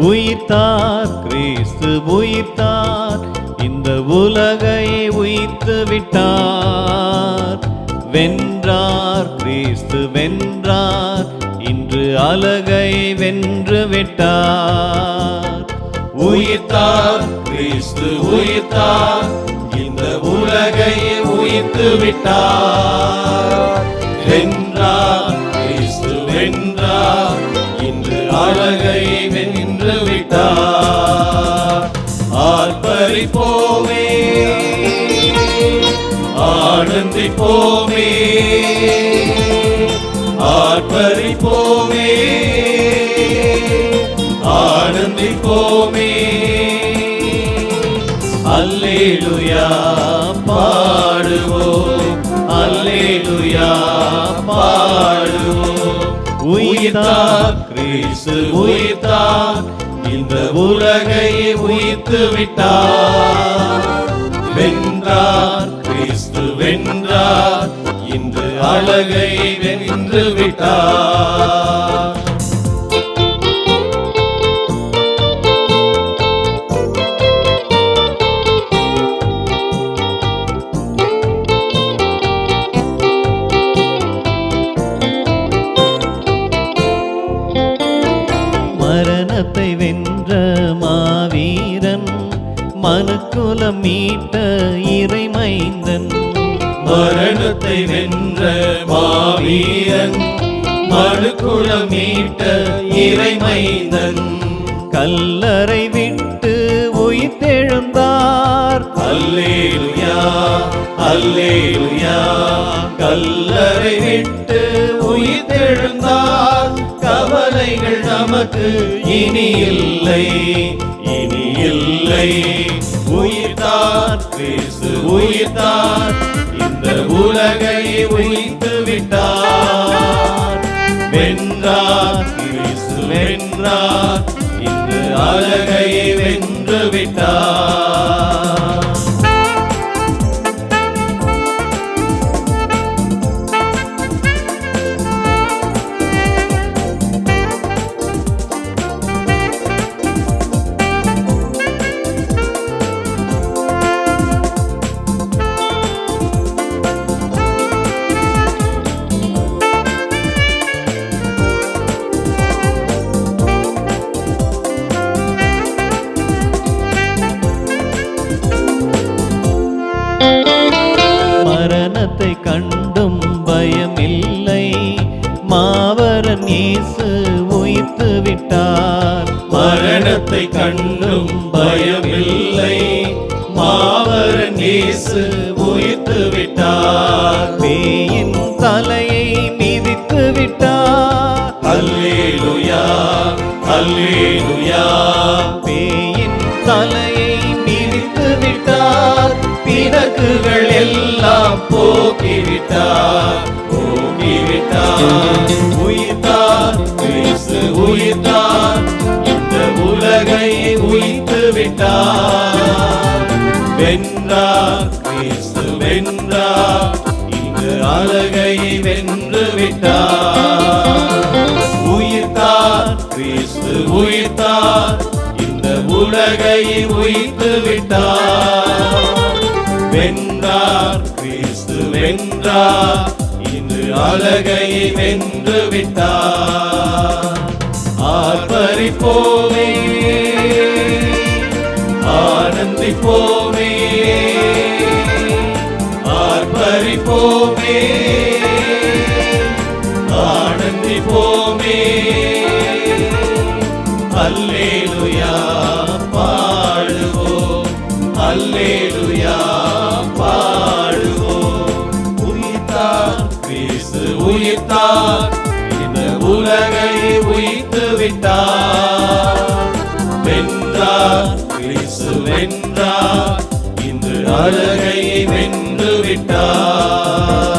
உயிர்த்தார் கிறிஸ்து உயிர்த்தார் இந்த உலகை உயிர்த்து விட்டார். வென்றார் கிறிஸ்து வென்றார் இன்று அலகை வென்று விட்டார். உயிர்த்தார் கிறிஸ்து உயிர்த்தார் இந்த உலகை உயிர்த்து விட்டார். வென்றார் கிறிஸ்து வென்றார் இன்று அழகை ஆர்ப்பரிப்போமே ஆனந்திப்போமே. ஆர்ப்பரிப்போமே. ஆனந்திப்போமே. அல்லேலுயா பாடுவோம். அல்லேலுயா பாடுவோம். உயிர்த்தார் கிறிஸ்து உயிர்த்தார் இந்த உலகை உயித்து விட்டார். வென்றார் கிறிஸ்து வென்றார் இன்று அழகை வென்று விட்டார். மனுக்குலம் மீட்ட இறைமைந்தன். மரணத்தை வென்ற மாவீரன். மனுக்குலம் மீட்ட இறைமைந்தன். கல்லறை விட்டு உயிர்த்தெழுந்தார். அல்லேலுயா அல்லேலுயா. கல்லறை விட்டு உயிர்த்தெழுந்தார். கவலைகள் நமக்கு இனி இல்லை இனி இல்லை உயிர்த்தார் கிறிஸ்து உயிர்த்தார். இந்த உலகை உயிர்த்து விட்டார். வென்றார் கிறிஸ்து வென்றார். இந்த அழகை வென்று விட்டார். விட்டார். மரணத்தை கண்டும் பயமில்லை. மாவரன் இயேசு உயிர்த்து விட்டார். பேயின் தலையை மிதித்து விட்டார். அல்லேலுயா அல்லேலுயா. பேயின் தலையை மிதித்து விட்டார். பிணக்குகள் எல்லாம் போக்கிவிட்டார். போக்கிவிட்டார். வென்றார் கிறிஸ்து வென்றார் இந்த அழகை வென்று விட்டார். உயிர்த்தார் கிறிஸ்து உயிர்த்தார் இந்த உலகை உயிர்த்து விட்டார். வென்றார் கிறிஸ்து வென்றார் இன்று அழகை வென்று விட்டார். ஆர்ப்பரிப்போமே. ஆனந்திப்போமே ஆர்ப்பரிப்போமே ஆனந்திப்போமே. அல்லேலுயா பாடுவோம். அல்லேலுயா பாடுவோம். உயிர்த்தார் கிறிஸ்து உயிர்த்தார். இந்த உலகை உயிர்த்து விட்டார் வென்றார் கிறிஸ்து வென்றார் இன்று அழகை வென்று விட்டார்.